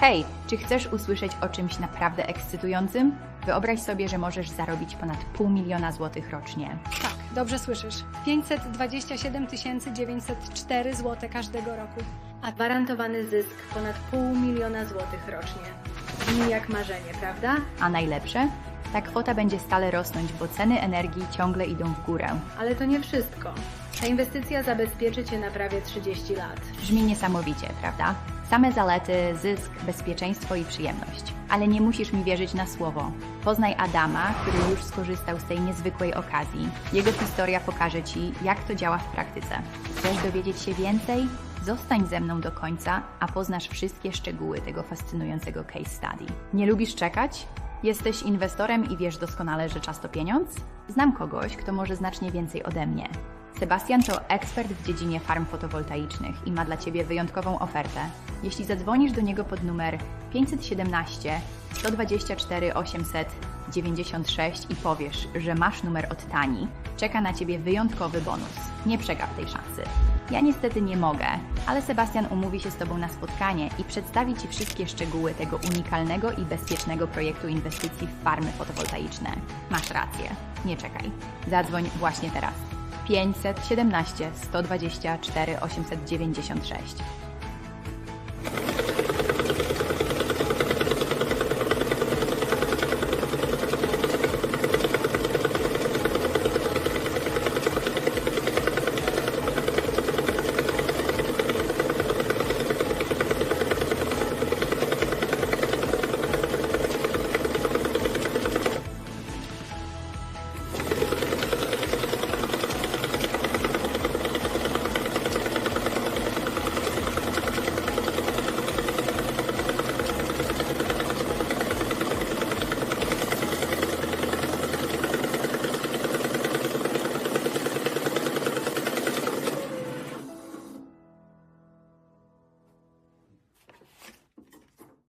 Hej, czy chcesz usłyszeć o czymś naprawdę ekscytującym? Wyobraź sobie, że możesz zarobić ponad pół miliona złotych rocznie. Tak, dobrze słyszysz. 527 904 zł każdego roku. A gwarantowany zysk ponad pół miliona złotych rocznie. Brzmi jak marzenie, prawda? A najlepsze? Ta kwota będzie stale rosnąć, bo ceny energii ciągle idą w górę. Ale to nie wszystko. Ta inwestycja zabezpieczy Cię na prawie 30 lat. Brzmi niesamowicie, prawda? Same zalety, zysk, bezpieczeństwo i przyjemność. Ale nie musisz mi wierzyć na słowo. Poznaj Adama, który już skorzystał z tej niezwykłej okazji. Jego historia pokaże Ci, jak to działa w praktyce. Chcesz dowiedzieć się więcej? Zostań ze mną do końca, a poznasz wszystkie szczegóły tego fascynującego case study. Nie lubisz czekać? Jesteś inwestorem i wiesz doskonale, że czas to pieniądz? Znam kogoś, kto może znacznie więcej ode mnie. Sebastian to ekspert w dziedzinie farm fotowoltaicznych i ma dla Ciebie wyjątkową ofertę. Jeśli zadzwonisz do niego pod numer 517 124 896 i powiesz, że masz numer od Tani, czeka na Ciebie wyjątkowy bonus. Nie przegap tej szansy. Ja niestety nie mogę, ale Sebastian umówi się z Tobą na spotkanie i przedstawi Ci wszystkie szczegóły tego unikalnego i bezpiecznego projektu inwestycji w farmy fotowoltaiczne. Masz rację, nie czekaj. Zadzwoń właśnie teraz. 517 124 896.